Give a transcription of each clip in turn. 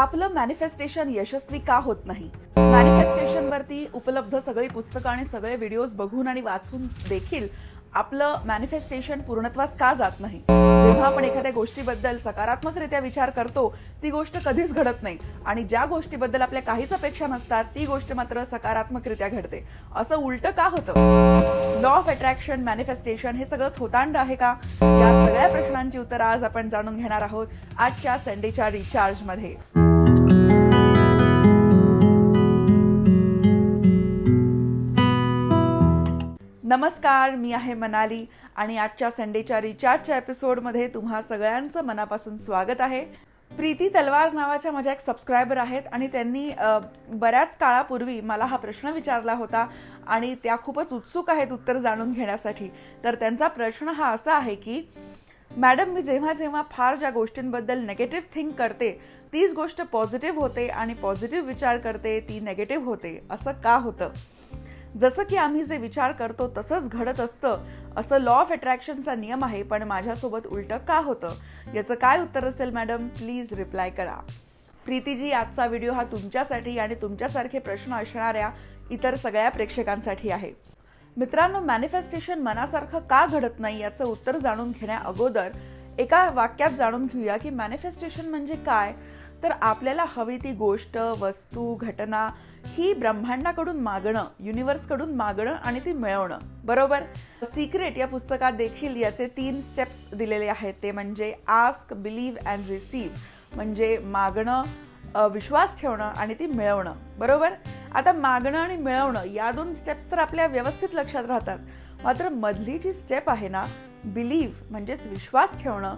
आपलं मॅनिफेस्टेशन यशस्वी का होत नाही? मॅनिफेस्टेशन वरती उपलब्ध सगळी पुस्तकं आणि सगळे व्हिडिओज बघून आणि वाचून देखील आपलं मॅनिफेस्टेशन पूर्णत्वास का जात नाही? जेव्हा आपण एखाद्या गोष्टीबद्दल सकारात्मकरित्या विचार करतो ती गोष्ट कधीच घडत नाही. आणि ज्या गोष्टीबद्दल आपल्या काहीच अपेक्षा नसतात ती गोष्ट मात्र सकारात्मकरित्या घडते. असं उलटं का होतं? लॉ ऑफ अट्रॅक्शन मॅनिफेस्टेशन हे सगळं थोतांड आहे का? या सगळ्या प्रश्नांची उत्तरं आज आपण जाणून घेणार आहोत आजच्या संडेच्या रिचार्जमध्ये नमस्कार मी आहे मनाली आणि आजच्या संडेच्या रिचार्जच्या एपिसोडमध्ये तुम्हा सगळ्यांचं मनापासून स्वागत आहे. प्रीती तलवार नावाच्या माझ्या एक सबस्क्रायबर आहेत आणि त्यांनी बऱ्याच काळापूर्वी मला हा प्रश्न विचारला होता आणि त्या खूपच उत्सुक आहेत उत्तर जाणून घेण्यासाठी. तर त्यांचा प्रश्न हा असा आहे की मॅडम मी जेव्हा जेव्हा फार ज्या गोष्टींबद्दल नेगेटिव्ह थिंक करते तीच गोष्ट पॉझिटिव्ह होते आणि पॉझिटिव्ह विचार करते ती नेगेटिव्ह होते असं का होतं? जसं की आम्ही जे विचार करतो तसंच घडत असतं. असं लॉ ऑफ अट्रॅक्शनचा नियम आहे पण माझ्यासोबत उलटं का होतं? याचं काय उत्तर असेल मॅडम प्लीज रिप्लाय करा. प्रीतीजी आजचा व्हिडिओ हा तुमच्यासाठी आणि तुमच्यासारखे प्रश्न असणाऱ्या इतर सगळ्या प्रेक्षकांसाठी आहे. मित्रांनो मॅनिफेस्टेशन मनासारखं का घडत नाही याचं उत्तर जाणून घेण्या अगोदर एका वाक्यात जाणून घेऊया की मॅनिफेस्टेशन म्हणजे काय? तर आपल्याला हवी ती गोष्ट वस्तू घटना ही ब्रह्मांडाकडून मागणं युनिव्हर्सकडून मागणं आणि ती मिळवणं. बरोबर? सिक्रेट या पुस्तकात देखील याचे तीन स्टेप्स दिलेले आहेत. ते म्हणजे आस्क बिलीव्ह अँड रिसीव्ह म्हणजे मागणं विश्वास ठेवणं आणि ती मिळवणं. बरोबर? आता मागणं आणि मिळवणं या दोन स्टेप्स तर आपल्या व्यवस्थित लक्षात राहतात. मात्र मधली जी स्टेप आहे ना बिलीव्ह म्हणजेच विश्वास ठेवणं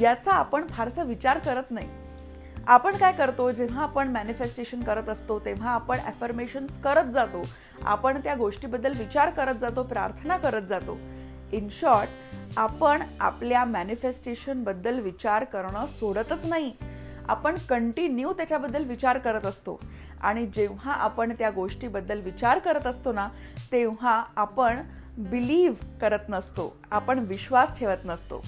याचा आपण फारसा विचार करत नाही. आपण काय करतो जेव्हा आपण मॅनिफेस्टेशन करत असतो तेव्हा आपण ॲफर्मेशन्स करत जातो. आपण त्या गोष्टीबद्दल विचार करत जातो प्रार्थना करत जातो. इन शॉर्ट आपण आपल्या मॅनिफेस्टेशनबद्दल विचार करणं सोडतच नाही. आपण कंटिन्यू त्याच्याबद्दल विचार करत असतो. आणि जेव्हा आपण त्या गोष्टीबद्दल विचार करत असतो ना तेव्हा आपण बिलीव्ह करत नसतो. आपण विश्वास ठेवत नसतो.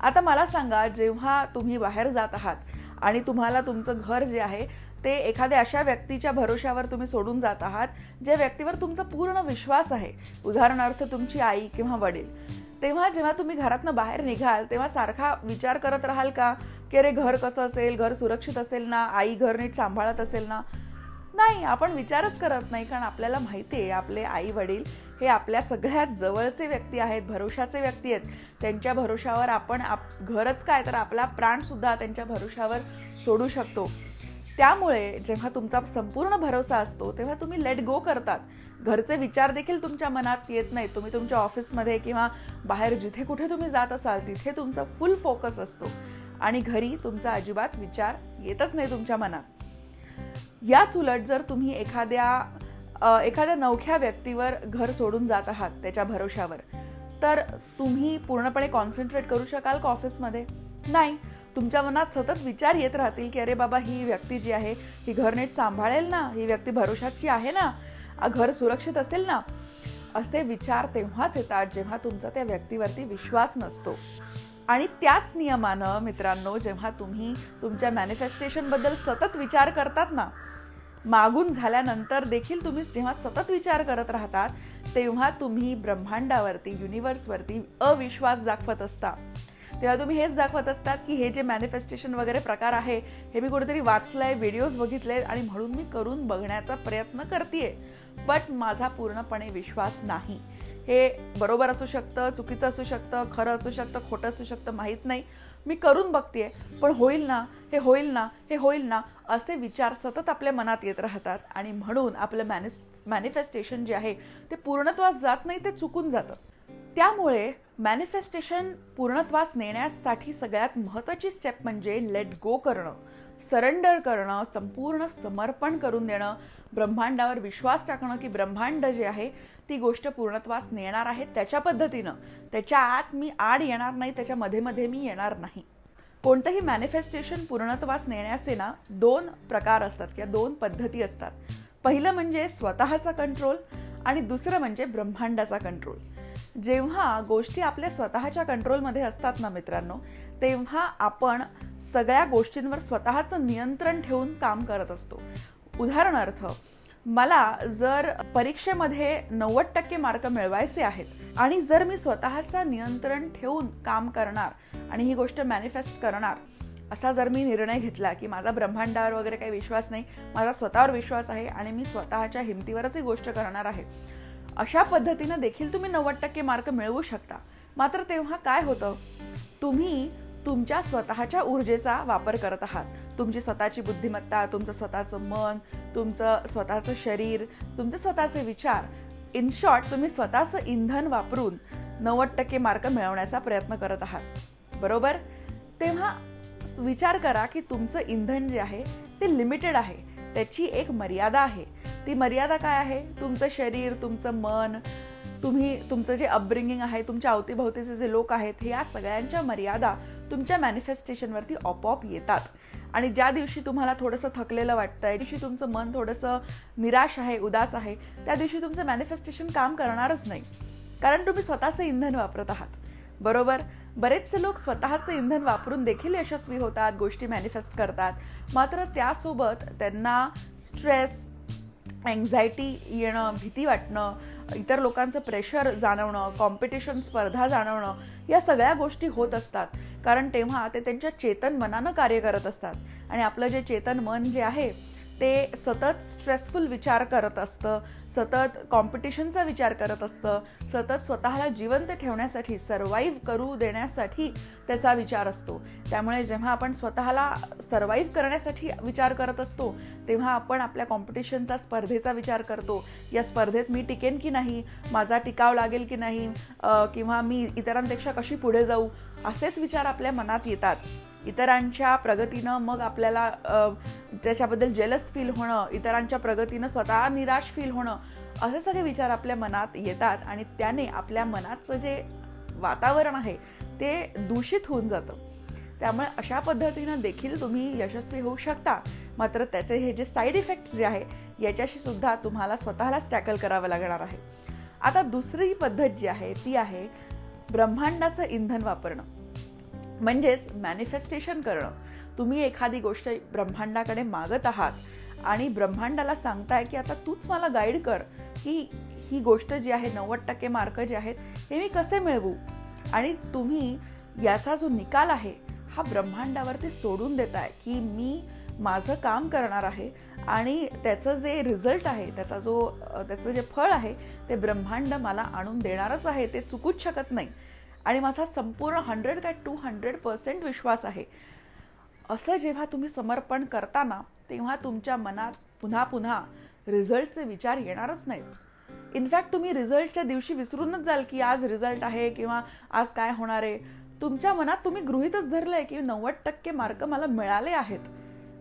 आता मला सांगा जेव्हा तुम्ही बाहेर जात आहात आणि तुम्हाला तुमचं घर जे आहे ते एखाद्या अशा व्यक्तीच्या भरोशावर तुम्ही सोडून जात आहात ज्या व्यक्तीवर तुमचा पूर्ण विश्वास आहे. उदाहरणार्थ तुमची आई किंवा वडील. तेव्हा जेव्हा तुम्ही घरातनं बाहेर निघाल तेव्हा सारखा विचार करत राहाल का? की अरे घर कसं असेल? घर सुरक्षित असेल ना? आई घर नीट सांभाळत असेल ना? नाही आपण विचारच करत नाही कारण आपल्याला माहिती आहे आपले आई वडील हे आपल्या सगळ्यात जवळचे व्यक्ती आहेत भरोशाचे व्यक्ती आहेत. त्यांच्या भरोशावर आपण आप घरच काय तर आपला प्राणसुद्धा त्यांच्या भरोशावर सोडू शकतो. त्यामुळे जेव्हा तुमचा संपूर्ण भरोसा असतो तेव्हा तुम्ही लेट गो करतात. घरचे विचार देखील तुमच्या मनात येत नाहीत. तुम्ही तुमच्या ऑफिसमध्ये किंवा बाहेर जिथे कुठे तुम्ही जात असाल तिथे तुमचा फुल फोकस असतो. आणि घरी तुमचा अजिबात विचार येतच नाही तुमच्या मनात. याच उलट जर तुम्ही एखाद्या एखाद्या नवख्या व्यक्तीवर घर सोडून जात आहात त्याच्या भरोशावर तर तुम्ही पूर्णपणे कॉन्सन्ट्रेट करू शकाल का ऑफिसमध्ये नाही. तुमच्या मनात सतत विचार येत राहतील की अरे बाबा ही व्यक्ती जी आहे ही घर नीट सांभाळेल ना ही व्यक्ती भरोशाची आहे ना घर सुरक्षित असेल ना? असे विचार तेव्हाच येतात जेव्हा तुमचा त्या व्यक्तीवरती विश्वास नसतो. आणि त्याच नियमानं मित्रांनो जेव्हा तुम्ही तुमच्या मॅनिफेस्टेशनबद्दल सतत विचार करतात ना मागून झाल्यानंतर देखील तुम्ही जेव्हा सतत विचार करत राहतात तेव्हा तुम्ही ब्रह्मांडावरती युनिवर्सवरती अविश्वास दाखवत असता. तेव्हा तुम्ही हेच दाखवत असतात की हे जे मॅनिफेस्टेशन वगैरे प्रकार आहे हे मी कुठेतरी वाचलंय व्हिडिओज बघितले आणि म्हणून मी करून बघण्याचा प्रयत्न करते बट माझा पूर्णपणे विश्वास नाही. हे बरोबर असू शकतं चुकीचं असू शकतं खरं असू शकतं खोटं असू शकतं माहीत नाही. मी करून बघते पण होईल ना हे होईल ना हे होईल ना असे विचार सतत आपल्या मनात येत राहतात. आणि म्हणून आपलं मॅनिस मॅनिफेस्टेशन जे आहे ते पूर्णत्वास जात नाही ते चुकून जातं. त्यामुळे मॅनिफेस्टेशन पूर्णत्वास नेण्यासाठी सगळ्यात महत्त्वाची स्टेप म्हणजे लेट गो करणं. सरेंडर करणं संपूर्ण समर्पण करून देणं ब्रह्मांडावर विश्वास टाकणं की ब्रह्मांड जे आहे ती गोष्ट पूर्णत्वास नेणार आहे त्याच्या पद्धतीनं. त्याच्या आत मी आड येणार नाही त्याच्या मध्ये मध्ये मी येणार नाही. कोणतंही मॅनिफेस्टेशन पूर्णत्वास नेण्याचे ना दोन प्रकार असतात किंवा दोन पद्धती असतात. पहिलं म्हणजे स्वतःचा कंट्रोल आणि दुसरं म्हणजे ब्रह्मांडाचा कंट्रोल जेव्हा गोष्टी आपल्या स्वतःच्या कंट्रोलमध्ये असतात ना मित्रांनो तेव्हा आपण सगळ्या गोष्टींवर स्वतःचं नियंत्रण ठेवून काम करत असतो. उदाहरणार्थ मला जर परीक्षेमध्ये नव्वद टक्के मार्क मिळवायचे आहेत आणि जर मी स्वतःचं नियंत्रण ठेवून काम करणार आणि ही गोष्ट मॅनिफेस्ट करणार असा जर मी निर्णय घेतला की माझा ब्रह्मांडावर वगैरे काही विश्वास नाही माझा स्वतःवर विश्वास आहे आणि मी स्वतःच्या हिमतीवरच ही गोष्ट करणार आहे अशा पद्धतीनं देखील तुम्ही नव्वद टक्के मार्क मिळवू शकता. मात्र तेव्हा काय होतं? तुम्ही तुमच्या स्वतःच्या ऊर्जेचा वापर करत आहात. तुमची स्वतःची बुद्धिमत्ता तुमचं स्वतःचं मन तुमचं स्वतःचं शरीर तुमचे स्वतःचे विचार. इन शॉर्ट तुम्ही स्वतःचं इंधन वापरून नव्वद टक्के मार्क मिळवण्याचा प्रयत्न करत आहात. बरोबर? तेव्हा विचार करा की तुमचं इंधन जे आहे ते लिमिटेड आहे. त्याची एक मर्यादा आहे. ती मर्यादा काय आहे? तुमचं शरीर तुमचं मन तुम्ही तुमचं जे अपब्रिंगिंग आहे तुमच्या अवतीभोवतीचे जे लोक आहेत हे या सगळ्यांच्या मर्यादा तुमच्या मॅनिफेस्टेशनवरती आपोआप येतात. आणि ज्या दिवशी तुम्हाला थोडंसं थकलेलं वाटतं आहे दिवशी तुमचं मन थोडंसं निराश आहे उदास आहे त्या दिवशी तुमचं मॅनिफेस्टेशन काम करणारच नाही. कारण तुम्ही स्वतःचं इंधन वापरत आहात. बरोबर? बरेचसे लोक स्वतःचं इंधन वापरून देखील यशस्वी होतात गोष्टी मॅनिफेस्ट करतात. मात्र त्यासोबत त्यांना स्ट्रेस अँझायटी येणं भीती वाटणं इतर लोकांचं प्रेशर जाणवणं कॉम्पिटिशन स्पर्धा जाणवणं या सगळ्या गोष्टी होत असतात. कारण तेव्हा ते त्यांच्या चेतन मनानं कार्य करत असतात. आणि आपलं जे चेतन मन जे आहे ते सतत स्ट्रेसफुल विचार करत असतं सतत कॉम्पिटिशनचा विचार करत असतं सतत स्वतःला जिवंत ठेवण्यासाठी सर्वाईव्ह करू देण्यासाठी त्याचा विचार असतो. त्यामुळे जेव्हा आपण स्वतःला सर्वाईव्ह करण्यासाठी विचार करत असतो तेव्हा आपण आपल्या कॉम्पिटिशनचा स्पर्धेचा विचार करतो. या स्पर्धेत मी टिकेन की नाही माझा टिकाव लागेल की नाही किंवा मी इतरांपेक्षा कशी पुढे जाऊ असेच विचार आपल्या मनात येतात. इतरांच्या प्रगतीनं मग आपल्याला त्याच्याबद्दल जेलस फील होणं इतरांच्या प्रगतीनं स्वतः निराश फील होणं असे सगळे विचार आपल्या मनात येतात आणि त्याने आपल्या मनाचं जे वातावरण आहे ते दूषित होऊन जातं. त्यामुळे अशा पद्धतीनं देखील तुम्ही यशस्वी होऊ शकता. मात्र त्याचे हे जे साईड इफेक्ट्स जे आहे याच्याशी सुद्धा तुम्हाला स्वतःलाच टॅकल करावं लागणार आहे. आता दुसरी पद्धत जी आहे ती आहे ब्रह्मांडाचं इंधन वापरणं. म्हणजेच मॅनिफेस्टेशन करणं. तुम्ही एखादी गोष्ट ब्रह्मांडाकडे मागत आहात आणि ब्रह्मांडाला सांगताय की आता तूच मला गाईड कर की ही गोष्ट जी आहे नव्वद टक्के मार्क जे आहेत हे मी कसे मिळवू? आणि तुम्ही याचा जो निकाल आहे हा ब्रह्मांडावरती सोडून देताय की मी माझं काम करणार आहे आणि त्याचं जे रिझल्ट आहे त्याचा जो त्याचं जे फळ आहे ते ब्रह्मांड मला आणून देणारच आहे ते चुकूच शकत नाही. आणि माझा संपूर्ण हंड्रेड काय टू हंड्रेड पर्सेंट विश्वास आहे. असं जेव्हा तुम्ही समर्पण करताना तेव्हा तुमच्या मनात पुन्हा पुन्हा रिझल्टचे विचार येणारच नाहीत. इनफॅक्ट तुम्ही रिझल्टच्या दिवशी विसरूनच जाल की आज रिझल्ट आहे किंवा आज काय होणार आहे. तुमच्या मनात तुम्ही गृहितच धरलं आहे की नव्वद टक्के मार्क मला मिळाले आहेत.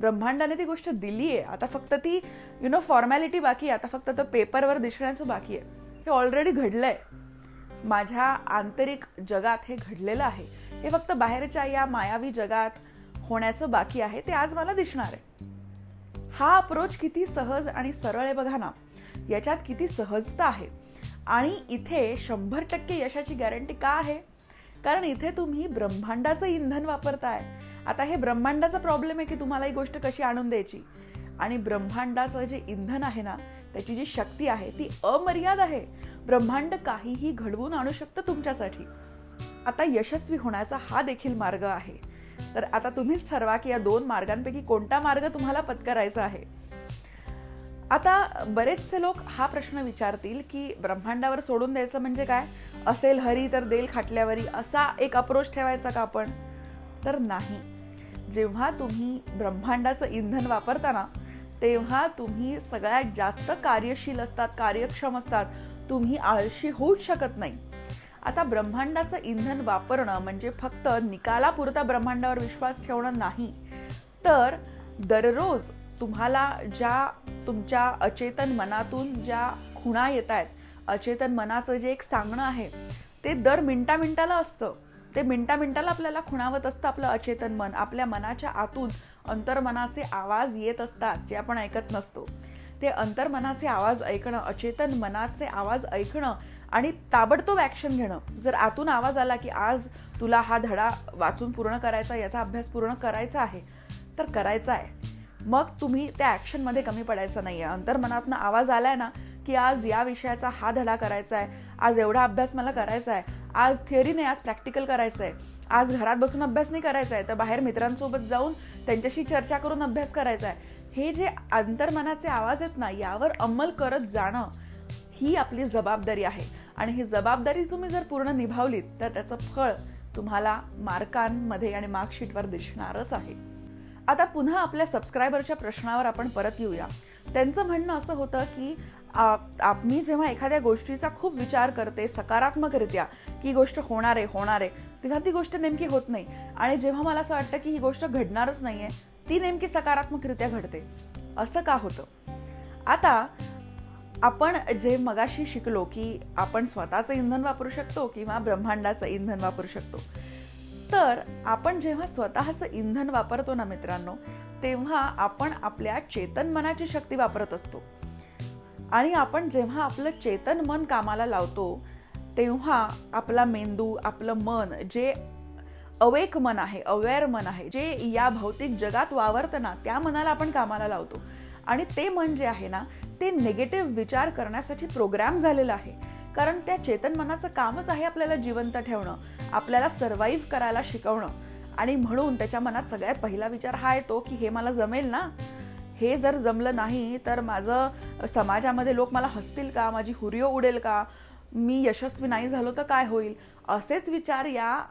ब्रह्मांडाने ती गोष्ट दिली आहे. आता फक्त ती यु नो फॉर्मॅलिटी बाकी आहे. आता फक्त तर पेपरवर दिसण्याचं बाकी आहे. हे ऑलरेडी घडलं आहे माझ्या आंतरिक जगात हे घडलेलं आहे. हे फक्त बाहेरच्या या मायावी जगात होण्याचं बाकी आहे. ते आज मला दिसणार आहे. हा अप्रोच किती सहज आणि सरळ आहे बघा ना. याच्यात किती सहजता आहे. आणि इथे शंभर टक्के यशाची गॅरंटी का आहे? कारण इथे तुम्ही ब्रह्मांडाचं इंधन वापरताय. आता हे ब्रह्मांडाचा प्रॉब्लेम आहे की तुम्हाला ही गोष्ट कशी आणून द्यायची? आणि ब्रह्मांडाचं जे इंधन आहे ना त्याची जी शक्ती आहे ती अमर्याद आहे. ब्रह्मांड काहीही घडवून आणू शकतं तुमच्यासाठी. आता यशस्वी होण्याचा हा देखील मार्ग आहे. तर आता तुम्हीच ठरवा की या दोन मार्गांपैकी कोणता मार्ग तुम्हाला पत्करायचा आहे. आता बरेचसे लोक हा प्रश्न विचारतील की ब्रह्मांडावर सोडून द्यायचं म्हणजे काय? असेल हरी तर देल खाटल्यावरी असा एक अप्रोच ठेवायचा का आपण? तर नाही. जेव्हा तुम्ही ब्रह्मांडाचं इंधन वापरताना तेव्हा तुम्ही सगळ्यात जास्त कार्यशील असतात कार्यक्षम असतात तुम्ही आळशी होऊच शकत नाही. आता ब्रह्मांडाचं इंधन वापरणं म्हणजे फक्त निकालापुरता ब्रह्मांडावर विश्वास ठेवणं नाही. तर दररोज तुम्हाला ज्या तुमच्या अचेतन मनातून ज्या खुणा येत आहेत अचेतन मनाचं जे एक सांगणं आहे ते दर मिनटा मिनटाला असतं. ते मिनटा मिनटाला आपल्याला खुणावत असतं आपलं अचेतन मन. आपल्या मनाच्या आतून अंतर्मनाचे आवाज येत असतात जे आपण ऐकत नसतो. ते अंतर्मनाचे आवाज ऐकणं अचेतन मनाचे आवाज ऐकणं आणि ताबडतोब ॲक्शन घेणं. जर आतून आवाज आला की आज तुला हा धडा वाचून पूर्ण करायचा याचा अभ्यास पूर्ण करायचा आहे तर करायचा आहे. मग तुम्ही त्या ॲक्शनमध्ये कमी पडायचं नाही आहे अंतर्मनातनं आवाज आला आहे ना की आज या विषयाचा हा धडा करायचा आहे आज एवढा अभ्यास मला करायचा आहे आज थिअरी नाही आज प्रॅक्टिकल करायचं आहे आज घरात बसून अभ्यास नाही करायचा आहे तर बाहेर मित्रांसोबत जाऊन त्यांच्याशी चर्चा करून अभ्यास करायचा आहे. हे जे अंतर्मनाचे आवाज आहेत ना यावर अंमल करत जाणं ही आपली जबाबदारी आहे. आणि ही जबाबदारी तुम्ही जर पूर्ण निभावलीत तर त्याचं फळ तुम्हाला मार्कांमध्ये आणि मार्कशीटवर दिसणारच आहे. आता पुन्हा आपल्या सबस्क्रायबरच्या प्रश्नावर आपण परत येऊया. त्यांचं म्हणणं असं होतं की आप मी जेव्हा एखाद्या गोष्टीचा खूप विचार करते सकारात्मकरित्या की गोष्ट होणार आहे होणार आहे तेव्हा ती गोष्ट नेमकी होत नाही. आणि जेव्हा मला असं वाटतं की ही गोष्ट घडणारच नाही आहे ती नेमकी सकारात्मकरित्या घडते. असं का होतं? आता आपण जे मगाशी शिकलो की आपण स्वतःचं इंधन वापरू शकतो किंवा ब्रह्मांडाचं इंधन वापरू शकतो. तर आपण जेव्हा स्वतःचं इंधन वापरतो ना मित्रांनो तेव्हा आपण आपल्या चेतन मनाची शक्ती वापरत असतो. आणि आपण जेव्हा आपलं चेतन मन कामाला लावतो तेव्हा आपला मेंदू आपलं मन जे अवेक मन आहे अवेअर मन आहे जे या भौतिक जगात वावरतं ना त्या मनाला आपण कामाला लावतो. आणि ते मन जे आहे ना ते निगेटिव्ह विचार करण्यासाठी प्रोग्राम झालेलं आहे. कारण त्या चेतन मनाचं कामच आहे आपल्याला जिवंत ठेवणं आपल्याला सर्वाईव्ह करायला शिकवणं. आणि म्हणून त्याच्या मनात सगळ्यात पहिला विचार हा येतो की हे मला जमेल ना? हे जर जमलं नाही तर माझं समाजामध्ये लोक मला हसतील का? माझी हुरियो उडेल का? मी यशस्वी नाही झालो तर काय होईल? असेच विचार या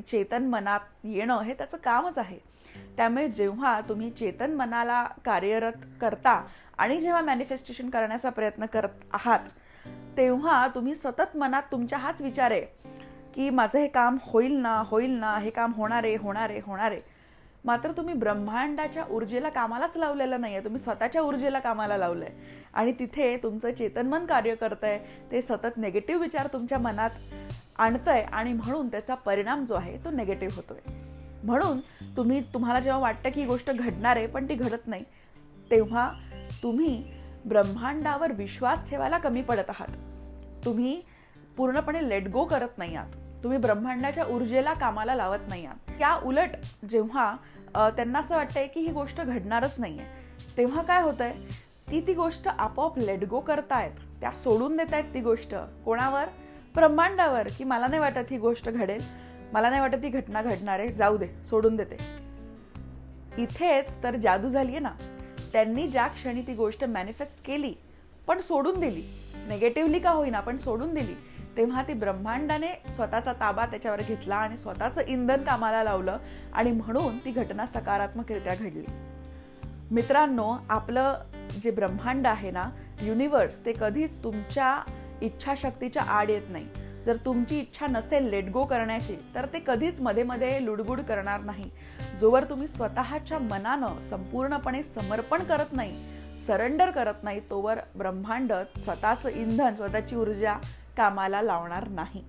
चेतन मनात येणं हे त्याचं कामच आहे. त्यामुळे जेव्हा तुम्ही चेतन मनाला कार्यरत करता आणि जेव्हा मॅनिफेस्टेशन करण्याचा प्रयत्न करत आहात तेव्हा तुम्ही सतत मनात तुमच्या हाच विचार आहे की माझं हे काम होईल ना होईल ना हे काम होणार आहे होणार आहे होणार आहे. मात्र तुम्ही ब्रह्मांडाच्या ऊर्जेला कामालाच लावलेलं नाही आहे तुम्ही स्वतःच्या ऊर्जेला कामाला लावलं आहे आणि तिथे तुमचं चेतनमन कार्य करतंय. ते सतत नेगेटिव्ह विचार तुमच्या मनात आणतंय आणि म्हणून त्याचा परिणाम जो आहे तो नेगेटिव्ह होतोय. म्हणून तुम्ही तुम्हाला जेव्हा वाटतं की ही गोष्ट घडणार आहे पण ती घडत नाही तेव्हा तुम्ही ब्रह्मांडावर विश्वास ठेवायला कमी पडत आहात. तुम्ही पूर्णपणे लेट गो करत नाही आहात. तुम्ही ब्रह्मांडाच्या ऊर्जेला कामाला लावत नाही आहात. त्या उलट जेव्हा त्यांना असं वाटतंय की ही गोष्ट घडणारच नाही आहे तेव्हा काय होतंय? ती ती गोष्ट आपोआप लेट गो करतायत. त्या सोडून देत आहेत ती गोष्ट. कोणावर? ब्रह्मांडावर की मला नाही वाटत ही गोष्ट घडेल मला नाही वाटत ही घटना घडणार आहे जाऊ दे सोडून देते. इथेच तर जादू झाली आहे ना. त्यांनी ज्या क्षणी ती गोष्ट मॅनिफेस्ट केली पण सोडून दिली. नेगेटिव्हली का होईना पण सोडून दिली. तेव्हा ती ब्रह्मांडाने स्वतःचा ताबा त्याच्यावर घेतला आणि स्वतःचं इंधन कामाला लावलं आणि म्हणून ती घटना सकारात्मकरित्या घडली. मित्रांनो आपलं जे ब्रह्मांड आहे ना युनिवर्स ते कधीच तुमच्या इच्छाशक्तीच्या आड येत नाही. जर तुमची इच्छा नसेल लेट गो करण्याची तर ते कधीच मध्ये मध्ये लुडबुड करणार नाही. जोवर तुम्ही स्वतःच्या मनानं संपूर्णपणे समर्पण करत नाही सरेंडर करत नाही तोवर ब्रह्मांड स्वतःचं इंधन स्वतःची ऊर्जा कामाला लावणार नाही.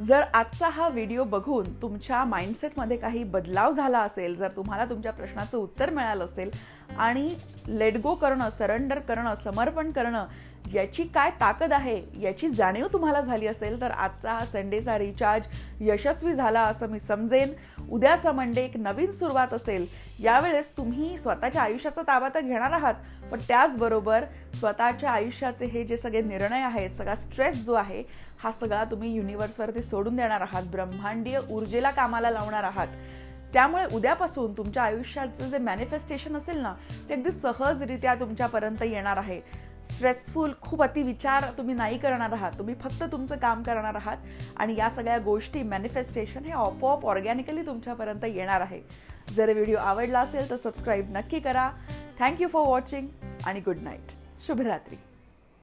जर आजचा हा व्हिडिओ बघून तुमच्या माइंडसेटमध्ये काही बदलाव झाला असेल जर तुम्हाला तुमच्या प्रश्नाचं उत्तर मिळालं असेल आणि लेट गो करणं सरेंडर करणं समर्पण करणं याची काय ताकद आहे याची जाणीव तुम्हाला झाली असेल तर आजचा हा संडेचा रिचार्ज यशस्वी झाला असं मी समजेन. उद्याचा मंडे एक नवीन सुरुवात असेल. यावेळेस तुम्ही स्वतःच्या आयुष्याचा ताबा तर घेणार आहात पण त्याचबरोबर स्वतःच्या आयुष्याचे हे जे सगळे निर्णय आहेत सगळा स्ट्रेस जो आहे हा सगळा तुम्ही युनिवर्सवरती सोडून देणार आहात. ब्रह्मांडीय ऊर्जेला कामाला लावणार आहात. त्यामुळे उद्यापासून तुमच्या आयुष्याचं जे मॅनिफेस्टेशन असेल ना ते अगदी सहजरित्या तुमच्यापर्यंत येणार आहे. स्ट्रेसफुल खूप अतिविचार तुम्ही नाही करणार आहात. तुम्ही फक्त तुमचं काम करणार आहात आणि या सगळ्या गोष्टी मॅनिफेस्टेशन हे आपोआप ऑर्गॅनिकली तुमच्यापर्यंत येणार आहे. जर व्हिडिओ आवडला असेल तर सबस्क्राईब नक्की करा. थँक्यू फॉर वॉचिंग आणि गुड नाईट शुभरात्री.